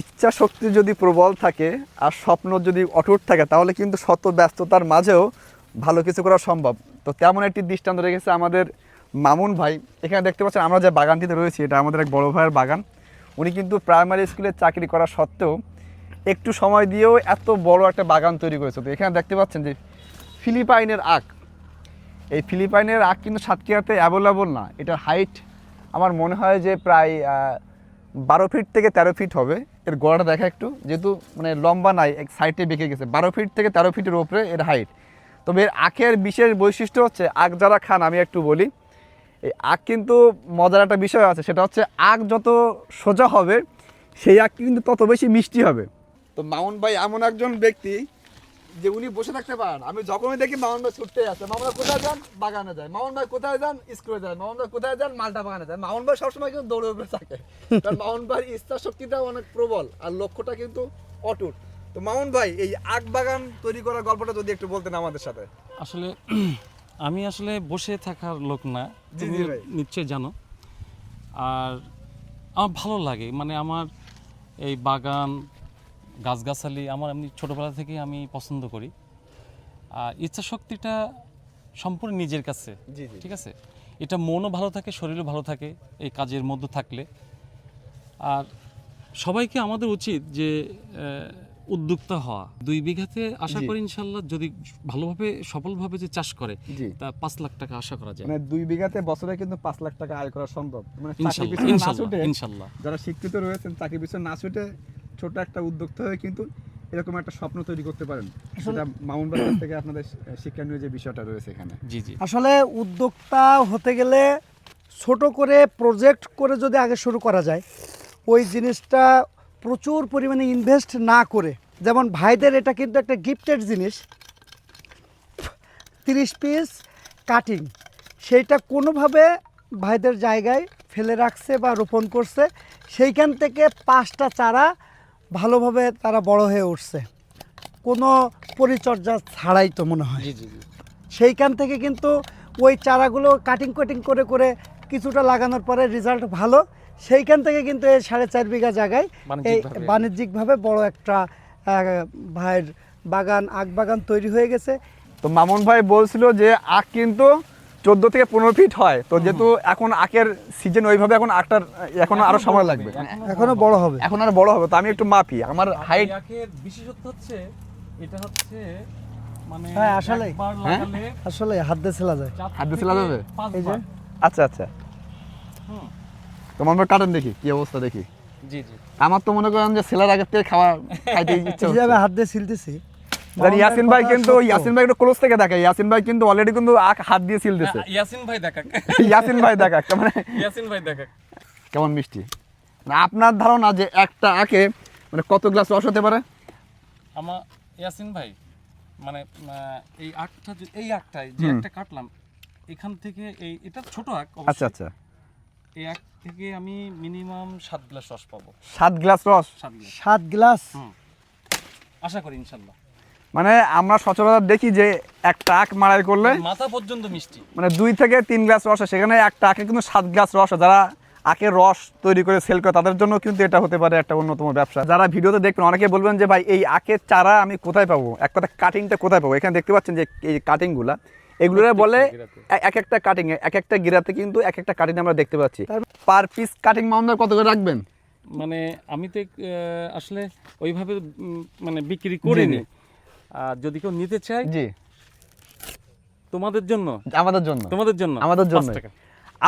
ইচ্ছা শক্তি যদি প্রবল থাকে আর স্বপ্ন যদি অটুট থাকে, তাহলে কিন্তু শত ব্যস্ততার মাঝেও ভালো কিছু করা সম্ভব। তো তেমন একটি দৃষ্টান্ত রেখেছে আমাদের মামুন ভাই। এখানে দেখতে পাচ্ছেন আমরা যে বাগানটিতে রয়েছি, এটা আমাদের এক বড় ভাইয়ের বাগান। উনি কিন্তু প্রাইমারি স্কুলে চাকরি করা সত্ত্বেও একটু সময় দিয়েও এত বড় একটা বাগান তৈরি করেছে। তো এখানে দেখতে পাচ্ছেন যে ফিলিপাইনের আখ। এই ফিলিপাইনের আখ কিন্তু সাতক্ষীরাতে অ্যাভেলেবল না। এটার হাইট আমার মনে হয় যে প্রায় বারো ফিট থেকে তেরো ফিট হবে। এর গোড়াটা দেখা একটু, যেহেতু মানে লম্বা নাই, এক সাইডে বেঁকে গেছে। বারো ফিট থেকে তেরো ফিটের ওপরে এর হাইট তবে এর আখের বিশেষ বৈশিষ্ট্য হচ্ছে আখ যারা খান, আমি একটু বলি। এই আখ কিন্তু মজার একটা বিষয় আছে, সেটা হচ্ছে আখ যত সোজা হবে, সেই আখ কিন্তু তত বেশি মিষ্টি হবে। তো মামুন ভাই, এমন একজন ব্যক্তি যে উনি বসে থাকতে পারেন। আমি যখনই দেখি মামুন ভাই ছুটতে আছে মামুন ভাই কোথায় যান? বাগানে যায়। মামুন ভাই কোথায় যান? স্কুলে যায়। মামুন ভাই কোথায় যান? মালটা বাগানে যায়। মামুন ভাই সবসময় কিন্তু দৌড়ে উপরে থাকে কারণ মামুন ভাইয়ের ইচ্ছা শক্তিটা অনেক প্রবল আর লক্ষ্যটা কিন্তু অটুট। তো মামুন ভাই এই আখ বাগান তৈরি করার গল্পটা যদি একটু বলতেন আমাদের সাথে। আসলে আমি আসলে বসে থাকার লোক না তুমি নিশ্চয়ই জানো। আর আমার ভালো লাগে। মানে আমার এই বাগান গাছগাছালি আমার এমনি ছোটোবেলা থেকে আমি পছন্দ করি। আর ইচ্ছা শক্তিটা সম্পূর্ণ নিজের কাছে ঠিক আছে? এটা মনও ভালো থাকে শরীরও ভালো থাকে এই কাজের মধ্যে থাকলে। আর সবাইকে আমাদের উচিত যে উদ্যোক্তা হওয়া। দুই বিঘাতে আশা করি ইনশাল্লাহ যদি ভালোভাবে সফলভাবে যে চাষ করে তা পাঁচ লাখ টাকা আশা করা যায়। মানে দুই বিঘাতে বছরে কিন্তু পাঁচ লাখ টাকা আয় করা সম্ভব। মানে ইনশাল্লাহ। যারা শিক্ষিত রয়েছেন চাকরি পিছনে না ছুটে ছোট একটা উদ্যোক্তা হয়ে কিন্তু এরকম একটা স্বপ্ন তৈরি করতে পারেন। সেটা মামুন কাছ থেকে আপনাদের শিক্ষণীয় যে বিষয়টা রয়েছে এখানে। জি জি। আসলে উদ্যোক্তা হতে গেলে ছোট করে প্রজেক্ট করে যদি আগে শুরু করা যায় ওই জিনিসটা প্রচুর পরিমাণে ইনভেস্ট না করে যেমন ভাইদের এটা কিন্তু একটা গিফটেড জিনিস তিরিশ পিস কাটিং সেইটা কোনোভাবে ভাইদের জায়গায় ফেলে রাখছে বা রোপণ করছে সেইখান থেকে পাঁচটা চারা ভালোভাবে তারা বড় হয়ে উঠছে। কোনো পরিচর্যা ছাড়াই তো মনে হয়। সেইখান থেকে কিন্তু ওই চারাগুলো কাটিং কাটিং করে করে কিছুটা লাগানোর পরে রেজাল্ট ভালো। সেইখান থেকে কিন্তু এই সাড়ে চার বিঘা জায়গায় এই বাণিজ্যিকভাবে। বাণিজ্যিকভাবে বড় একটা ভাইয়ের বাগান আখ বাগান তৈরি হয়ে গেছে। তো মামুন ভাই বলছিল যে আখ কিন্তু চোদ্দ থেকে পনেরো ফিট হয়। তো যেহেতু এখন আখের সিজন ওইভাবে এখন আখটার এখনও আরও সময় লাগবে। এখনও বড় হবে। এখন আর বড় হবে তো আমি একটু মাপি। আমার হাইট বিশেষত্ব হচ্ছে এটা হচ্ছে মানে হ্যাঁ, আসলেই। হ্যাঁ? আসলে হাত দিয়ে ছেলা যায়। হাত দিয়ে ফেলা যাবে? এই যে। পাঁচবার। আচ্ছা আচ্ছা। হুম, তো মামুন ভাই কাটেন দেখি কি অবস্থা দেখি। জি জি। আমার তো মনে করেন যে ছেলের আগের থেকে খাওয়া খাইতে ইচ্ছে হচ্ছে। হাত দিয়ে ছিলতেছি জানি ইয়াসিন ভাই কিন্তু ইয়াসিন ভাই একটু ক্লোজ থেকে দেখে ইয়াসিন ভাই কিন্তু অলরেডি কিন্তু আখ হাত দিয়ে সিল দিছে। ইয়াসিন ভাই দেখাক। ইয়াসিন ভাই দেখা মানে ইয়াসিন ভাই দেখাক। কেমন মিষ্টি? না আপনার ধারণা যে একটা আখে মানে কত গ্লাস রস হতে পারে? আমার ইয়াসিন ভাই মানে এই আখটা এই আখটাই যে একটা কাটলাম এখান থেকে এই এটা ছোট আখ আচ্ছা আচ্ছা। এই আখ থেকে আমি মিনিমাম সাত গ্লাস রস পাবো। সাত গ্লাস রস সাত গ্লাস আশা করি ইনশাল্লাহ। মানে আমরা সচরাচর দেখি যে একটা আখ মাড়াই করলে মাথা পর্যন্ত মিষ্টি। মানে দুই থেকে তিন গ্লাস রস হয় সেখানে একটা আখে কিন্তু সাত গ্লাস রস হয় যারা আখের রস তৈরি করে সেল করে তাদের জন্য কিন্তু এটা হতে পারে একটা অন্যতম ব্যবসা। যারা ভিডিওতে দেখবেন অনেকে বলবেন যে ভাই এই আখের চারা আমি কোথায় পাবো? এক কথা কাটিংটা কোথায় পাবো? এখানে দেখতে পাচ্ছেন যে এই কাটিংগুলা এগুলোরে বলে এক একটা কাটিং এক একটা গিরাতে কিন্তু এক একটা কাটিং আমরা দেখতে পাচ্ছি। পার পিস কাটিং মাউন্টার কত করে রাখবেন? মানে আমি তো আসলে ওইভাবে মানে বিক্রি করিনি। আর যদি কেউ নিতে চায় জি। তোমাদের জন্য? আমাদের জন্য। তোমাদের জন্য? আমাদের জন্য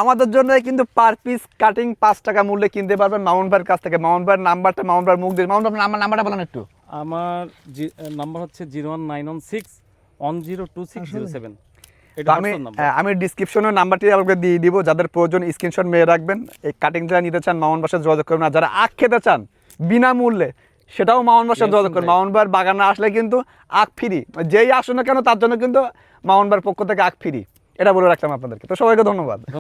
আমাদের জন্য কিন্তু পার পিস কাটিং পাঁচ টাকা মূল্যে কিনতে পারবেন মাউন্ট ভাইয়ের কাছ থেকে। মাউন্ট ভাইয়ের নাম্বারটা মাউন্ট ভাইয়ের মুখ দিয়ে মাউন্ট ভাইয়ের নাম্বার নাম্বারটা বলেন একটু। আমার নাম্বার হচ্ছে zero one nine one six one zero two six zero seven. আমি আমি ডিসক্রিপশনে নাম্বারটি আপনাকে দিয়ে দিব। যাদের প্রয়োজন স্ক্রিনশট মেয়ে রাখবেন। এই কাটিং যারা নিতে চান মাউন্ট বাসায় যোগাযোগ করবেন। আর যারা আখ খেতে চান বিনামূল্যে সেটাও মাউনবার Yes, যোগাযোগ। মাউন্ট ভাইয়ের বাগানে আসলে কিন্তু আখ ফিরি। যেই আসুন না কেন তার জন্য কিন্তু মাউন্ট বার পক্ষ থেকে আখ ফিরি। এটা বলে রাখলাম আপনাদেরকে। তো সবাইকে ধন্যবাদ।